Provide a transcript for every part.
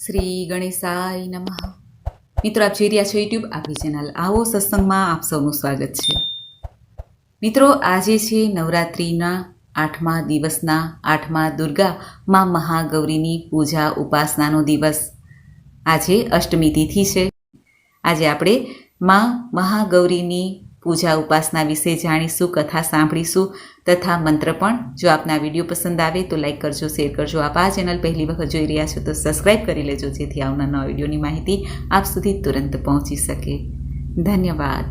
શ્રી ગણેશાય નમઃ. મિત્રો, આપ જોઈ રહ્યા છો યુટ્યુબ આપણી ચેનલ આવો સત્સંગમાં આપ સૌનું સ્વાગત છે. મિત્રો, આજે છે નવરાત્રિના આઠમા દિવસના આઠમા દુર્ગા માં મહાગૌરીની પૂજા ઉપાસનાનો દિવસ. આજે અષ્ટમી તિથિ છે. આજે આપણે મા મહાગૌરીની પૂજા ઉપાસના વિશે જાણીશું, કથા સાંભળીશું તથા મંત્ર પણ. જો આપના વીડિયો પસંદ આવે તો લાઈક કરજો, શેર કરજો. આપ આ ચેનલ પહેલી વખત જોઈ રહ્યા છો તો સબસ્ક્રાઈબ કરી લેજો, જેથી આવનાર નવા વિડીયોની માહિતી આપ સુધી તુરંત પહોંચી શકે. ધન્યવાદ.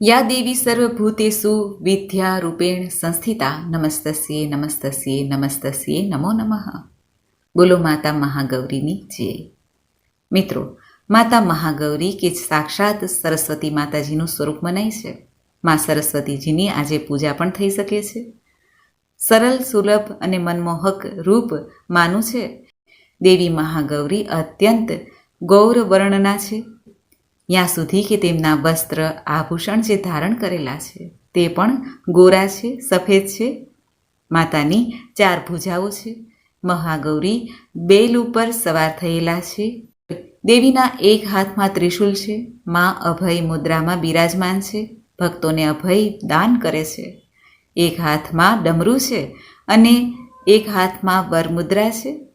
યા દેવી સર્વભૂતેષુ વિદ્યા રૂપેણ સંસ્થિતા નમસ્તસ્યે નમસ્તસ્યે નમસ્તસ્યે નમો નમઃ. બોલો માતા મહાગૌરીની જય. મિત્રો માતા મહાગૌરી કે સાક્ષાત સરસ્વતી માતાજીનું સ્વરૂપ મનાય છે. મા સરસ્વતીજીની આજે પૂજા પણ થઈ શકે છે. સરળ, સુલભ અને મનમોહક રૂપ માનું છે. દેવી મહાગૌરી અત્યંત ગૌર વર્ણના છે. ત્યાં સુધી કે તેમના વસ્ત્ર, આભૂષણ જે ધારણ કરેલા છે, તે પણ ગોરા છે, સફેદ છે. માતાની ચાર ભુજાઓ છે. મહાગૌરી બેલ ઉપર સવાર થયેલા છે. દેવીના એક હાથમાં ત્રિશુલ છે, મા અભય મુદ્રામાં બિરાજમાન છે, ભક્તોને અભય દાન કરે છે. એક હાથમાં ડમરું છે અને એક હાથમાં વરમુદ્રા છે.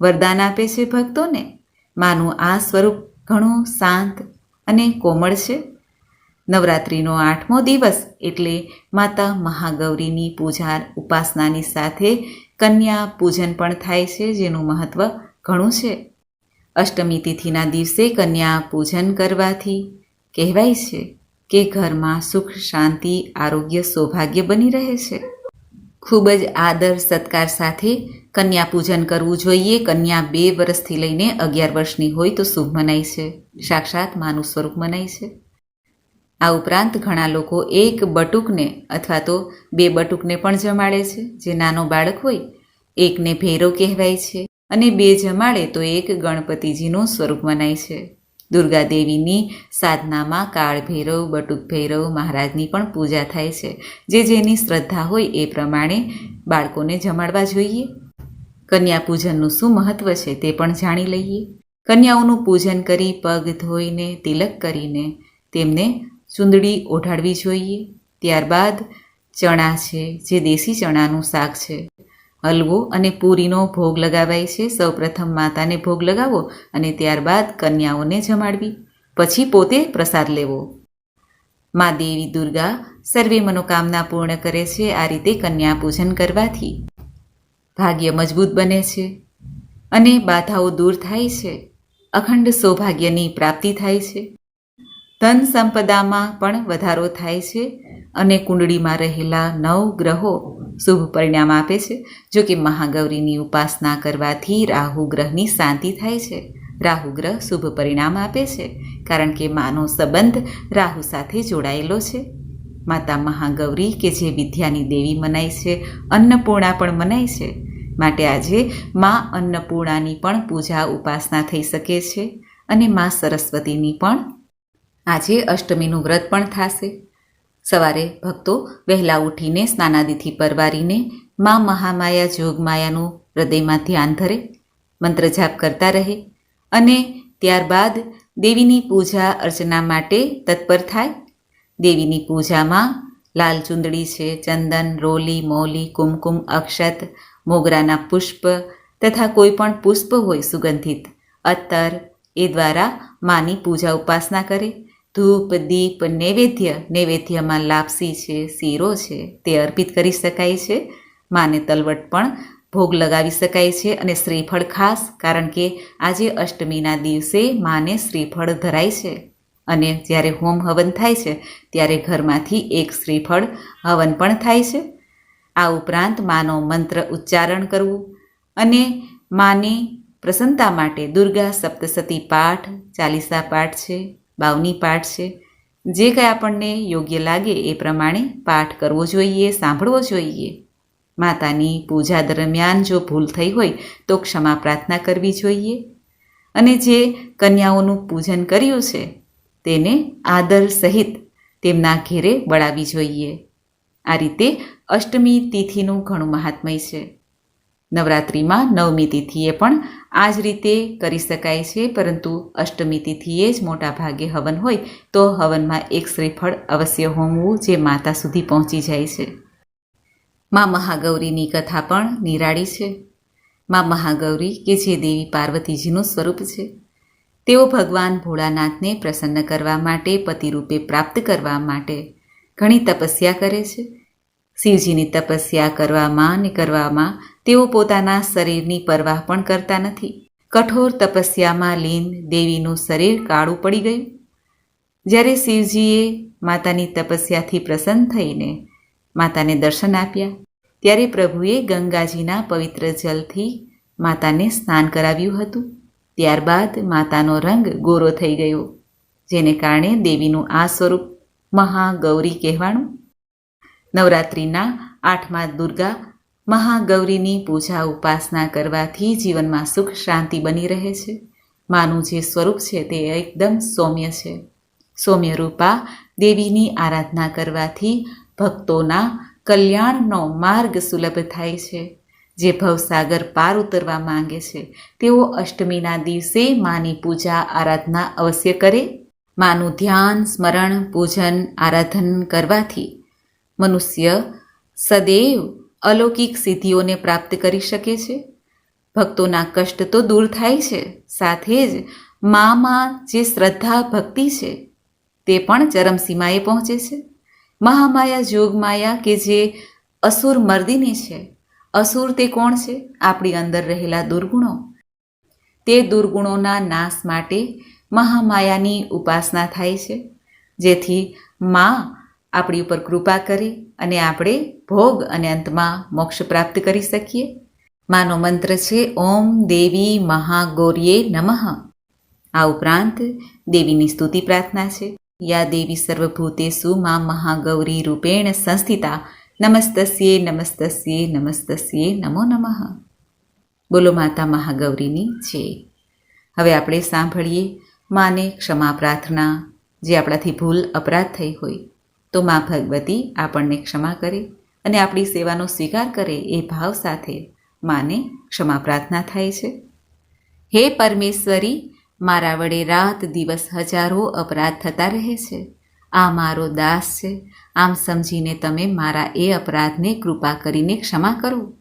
વરદાન આપે છે ભક્તોને. માનું આ સ્વરૂપ ઘણું શાંત અને કોમળ છે. નવરાત્રિનો આઠમો દિવસ એટલે માતા મહાગૌરીની પૂજા ઉપાસનાની સાથે કન્યા પૂજન પણ થાય છે, જેનું મહત્ત્વ ઘણું છે. અષ્ટમી તિથિના દિવસે કન્યા પૂજન કરવાથી કહેવાય છે કે ઘરમાં સુખ, શાંતિ, આરોગ્ય, સૌભાગ્ય બની રહે છે. ખૂબ જ આદર સત્કાર સાથે કન્યા પૂજન કરવું જોઈએ. કન્યા બે વર્ષથી લઈને અગિયાર વર્ષની હોય તો શુભ મનાય છે. સાક્ષાત માનું સ્વરૂપ મનાય છે. આ ઉપરાંત ઘણા લોકો એક બટુકને અથવા તો બે બટુકને પણ જમાડે છે. જે નાનો બાળક હોય, એકને ભેરો કહેવાય છે. અને બે જમાડે તો એક ગણપતિજીનું સ્વરૂપ મનાય છે. દુર્ગા દેવીની સાધનામાં કાળ ભૈરવ, બટુક ભૈરવ મહારાજની પણ પૂજા થાય છે. જે જેની શ્રદ્ધા હોય એ પ્રમાણે બાળકોને જમાડવા જોઈએ. કન્યા પૂજનનું શું મહત્વ છે તે પણ જાણી લઈએ. કન્યાઓનું પૂજન કરી પગ ધોઈને, તિલક કરીને તેમને ચૂંદડી ઓઢાડવી જોઈએ. ત્યારબાદ ચણા છે, જે દેશી ચણાનું શાક છે. હલવો અને પૂરીનો ભોગ લગાવાય છે. સૌપ્રથમ માતાને ભોગ લગાવો અને ત્યારબાદ કન્યાઓને જમાડવી. પછી પોતે પ્રસાદ લેવો. મા દેવી દુર્ગા સર્વે મનોકામના પૂર્ણ કરે છે. આ રીતે કન્યા પૂજન કરવાથી ભાગ્ય મજબૂત બને છે અને બાધાઓ દૂર થાય છે. અખંડ સૌભાગ્યની પ્રાપ્તિ થાય છે. ધન સંપદામાં પણ વધારો થાય છે અને કુંડળીમાં રહેલા નવ ગ્રહો શુભ પરિણામ આપે છે. જો કે મહાગૌરીની ઉપાસના કરવાથી રાહુ ગ્રહની શાંતિ થાય છે. રાહુ ગ્રહ શુભ પરિણામ આપે છે, કારણ કે માનો સંબંધ રાહુ સાથે જોડાયેલો છે. માતા મહાગૌરી કે જે વિદ્યાની દેવી મનાય છે, અન્નપૂર્ણા પણ મનાય છે. માટે આજે મા અન્નપૂર્ણાની પણ પૂજા ઉપાસના થઈ શકે છે અને મા સરસ્વતીની પણ. આજે અષ્ટમીનું વ્રત પણ થશે. સવારે ભક્તો વહેલા ઉઠીને સ્નાનાદિથી પરવારીને મા મહામાયા જોગમાયાનું હૃદયમાં ધ્યાન ધરે, મંત્ર જાપ કરતા રહે અને ત્યારબાદ દેવીની પૂજા અર્ચના માટે તત્પર થાય. દેવીની પૂજામાં લાલ ચુંદડી છે, ચંદન, રોલી, મોલી, કુમકુમ, અક્ષત, મોગરાના પુષ્પ તથા કોઈ પણ પુષ્પ હોય સુગંધિત અત્તર એ દ્વારા માની પૂજા ઉપાસના કરે. ધૂપ, દીપ, નૈવેદ્ય. નૈવેદ્યમાં લાપસી છે, શીરો છે, તે અર્પિત કરી શકાય છે. માને તલવટ પણ ભોગ લગાવી શકાય છે અને શ્રીફળ ખાસ, કારણ કે આજે અષ્ટમીના દિવસે માને શ્રીફળ ધરાય છે. અને જ્યારે હોમ હવન થાય છે, ત્યારે ઘરમાંથી એક શ્રીફળ હવન પણ થાય છે. આ ઉપરાંત માનો મંત્ર ઉચ્ચારણ કરવું અને માની પ્રસન્નતા માટે દુર્ગા સપ્તસતી પાઠ, ચાલીસા પાઠ છે. બાવની પાઠ છે. જે કંઈ આપણને યોગ્ય લાગે એ પ્રમાણે પાઠ કરવો જોઈએ, સાંભળવો જોઈએ. માતાની પૂજા દરમિયાન જો ભૂલ થઈ હોય તો ક્ષમા પ્રાર્થના કરવી જોઈએ. અને જે કન્યાઓનું પૂજન કર્યું છે, તેને આદર સહિત તેમના ઘેરે બળાવી જોઈએ. આ રીતે અષ્ટમી તિથિનું ઘણું મહાત્મય છે. નવરાત્રિમાં નવમી તિથિએ પણ આ જ રીતે કરી શકાય છે, પરંતુ અષ્ટમી તિથિએ જ મોટા ભાગે હવન હોય તો હવનમાં એક શ્રીફળ અવશ્ય હોમવું જે માતા સુધી પહોંચી જાય છે. મા મહાગૌરીની કથા પણ નિરાળી છે. મા મહાગૌરી કે જે દેવી પાર્વતીજીનું સ્વરૂપ છે. તેઓ ભગવાન ભોળાનાથને પ્રસન્ન કરવા માટે પતિરૂપે પ્રાપ્ત કરવા માટે ઘણી તપસ્યા કરે છે. શિવજીની તપસ્યા કરવામાં ને કરવામાં તેઓ પોતાના શરીરની પરવાહ પણ કરતા નથી. કઠોર તપસ્યામાં લીન દેવીનું શરીર કાળું પડી ગયું. જ્યારે શિવજીએ માતાની તપસ્યાથી પ્રસન્ન થઈને માતાને દર્શન આપ્યા, ત્યારે પ્રભુએ ગંગાજીના પવિત્ર જલથી માતાને સ્નાન કરાવ્યું હતું. ત્યારબાદ માતાનો રંગ ગોરો થઈ ગયો, જેને કારણે દેવીનું આ સ્વરૂપ મહાગૌરી કહેવાનું નવરાત્રિના આઠમા દુર્ગા મહાગૌરીની પૂજા ઉપાસના કરવાથી જીવનમાં સુખ શાંતિ બની રહે છે. માનું જે સ્વરૂપ છે તે એકદમ સૌમ્ય છે. સૌમ્ય રૂપા દેવીની આરાધના કરવાથી ભક્તોના કલ્યાણનો માર્ગ સુલભ થાય છે. જે ભવસાગર પાર ઉતરવા માંગે છે, તેઓ અષ્ટમીના દિવસે માની પૂજા આરાધના અવશ્ય કરે. માનું ધ્યાન, સ્મરણ, પૂજન, આરાધન કરવાથી મનુષ્ય સદૈવ અલૌકિક સિદ્ધિઓને પ્રાપ્ત કરી શકે છે. ભક્તોના કષ્ટ તો દૂર થાય છે. સાથે જ મામાં જે શ્રદ્ધા ભક્તિ છે, તે પણ ચરમસીમાએ પહોંચે છે. મહામાયા જોગમાયા કે જે અસુર મર્દિની છે, અસુર તે કોણ છે? આપણી અંદર રહેલા દુર્ગુણો. તે દુર્ગુણોના નાશ માટે મહામાયાની ઉપાસના થાય છે. જેથી મા આપણી ઉપર કૃપા કરે અને આપણે ભોગ અને અંતમાં મોક્ષ પ્રાપ્ત કરી શકીએ. માનો મંત્ર છે, ઓમ દેવી મહાગૌરીએ નમઃ. આ ઉપરાંત દેવીની સ્તુતિ પ્રાર્થના છે. યા દેવી સર્વભૂતેસુ મા મહાગૌરી રૂપેણ સંસ્થિતા, નમસ્તસ્યે નમસ્તસ્યે નમસ્તસ્યે નમો નમઃ. બોલો માતા મહાગૌરીની છે હવે આપણે સાંભળીએ માને ક્ષમા પ્રાર્થના, જે આપણાથી ભૂલ અપરાધ થઈ હોય. તો મા ભગવતી આપણને ક્ષમા કરે અને આપણી સેવાનો સ્વીકાર કરે એ ભાવ સાથે માને ક્ષમા પ્રાર્થના થાય છે. હે પરમેશ્વરી, મારા વડે રાત દિવસ હજારો અપરાધ થતા રહે છે. આ મારો દાસ છે. આમ સમજીને તમે મારા એ અપરાધને કૃપા કરીને ક્ષમા કરો.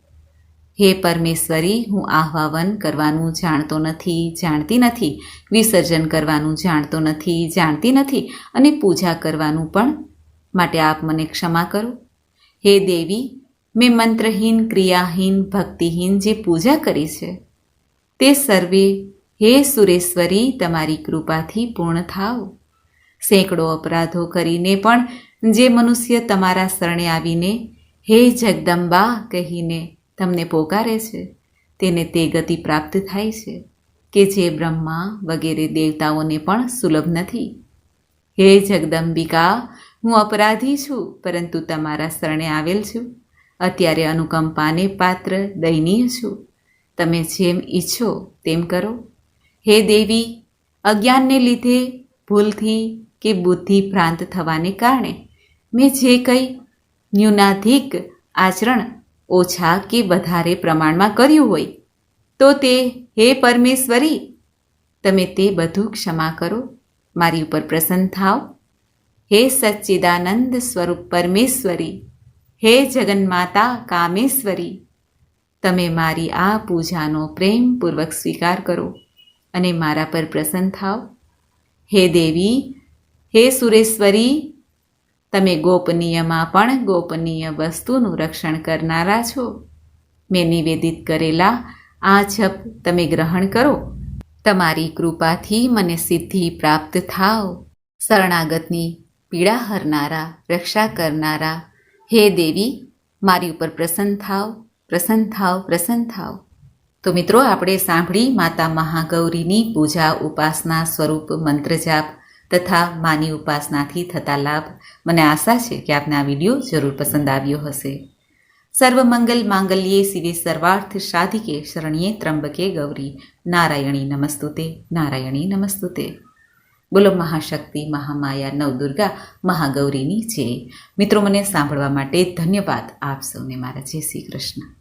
હે પરમેશ્વરી, હું આહ્વાન કરવાનું જાણતો નથી, જાણતી નથી, વિસર્જન કરવાનું જાણતો નથી, જાણતી નથી અને પૂજા કરવાનું પણ માટે આપ મને ક્ષમા કરો. હે દેવી, મેં મંત્રહીન, ક્રિયાહીન, ભક્તિહીન જે પૂજા કરી છે, તે સર્વે હે સુરેશ્વરી, તમારી કૃપાથી પૂર્ણ થાઓ. સેંકડો અપરાધો કરીને પણ જે મનુષ્ય તમારા શરણે આવીને, હે જગદંબા, કહીને તમને પોકારે છે, તેને તે ગતિ પ્રાપ્ત થાય છે, કે જે બ્રહ્મા વગેરે દેવતાઓને પણ સુલભ નથી. હે જગદંબિકા હું અપરાધી છું, પરંતુ તમારા શરણે આવેલ છું. અત્યારે અનુકંપાને પાત્ર દયનીય છું. તમે જેમ ઈચ્છો તેમ કરો. હે દેવી, અજ્ઞાનને લીધે ભૂલથી કે બુદ્ધિ ભ્રાંત થવાને કારણે મેં જે કંઈ ન્યૂનાધિક આચરણ ઓછા કે વધારે પ્રમાણમાં કર્યું હોય, તો તે હે પરમેશ્વરી, તમે તે બધું ક્ષમા કરો. મારી ઉપર પ્રસન્ન થાવ હે સચ્ચિદાનંદ સ્વરૂપ પરમેશ્વરી, હે જગન્માતા કામેશ્વરી, તમે મારી આ પૂજાનો પ્રેમપૂર્વક સ્વીકાર કરો અને મારા પર પ્રસન્ન થાવ હે દેવી, હે સુરેશ્વરી, તમે ગોપનીયમાં પણ ગોપનીય વસ્તુનું રક્ષણ કરનારા છો. મેં નિવેદિત કરેલા આ જપ તમે ગ્રહણ કરો. તમારી કૃપાથી મને સિદ્ધિ પ્રાપ્ત થાવ શરણાગતની પીડા હરનારા, રક્ષા કરનારા, હે દેવી, મારી ઉપર પ્રસન્ન થાવ પ્રસન્ન થાવ પ્રસન્ન થાવ. તો મિત્રો, આપણે સાંભળી માતા મહાગૌરીની પૂજા ઉપાસના સ્વરૂપ મંત્ર જાપ તથા માની ઉપાસનાથી થતા લાભ. મને આશા છે કે આપને આ વીડિયો જરૂર પસંદ આવ્યો હશે. સર્વમંગલ માંગલ્યે શિવે સર્વાર્થ સાધિકે શરણ્યે ત્રંબકે ગૌરી. નારાયણી નમસ્તુતે નારાયણી નમસ્તુતે. બોલો મહાશક્તિ, મહામાયા, નવદુર્ગા, મહાગૌરીની છે મિત્રો, મને સાંભળવા માટે ધન્યવાદ આપ સૌને મારા જય શ્રી કૃષ્ણ.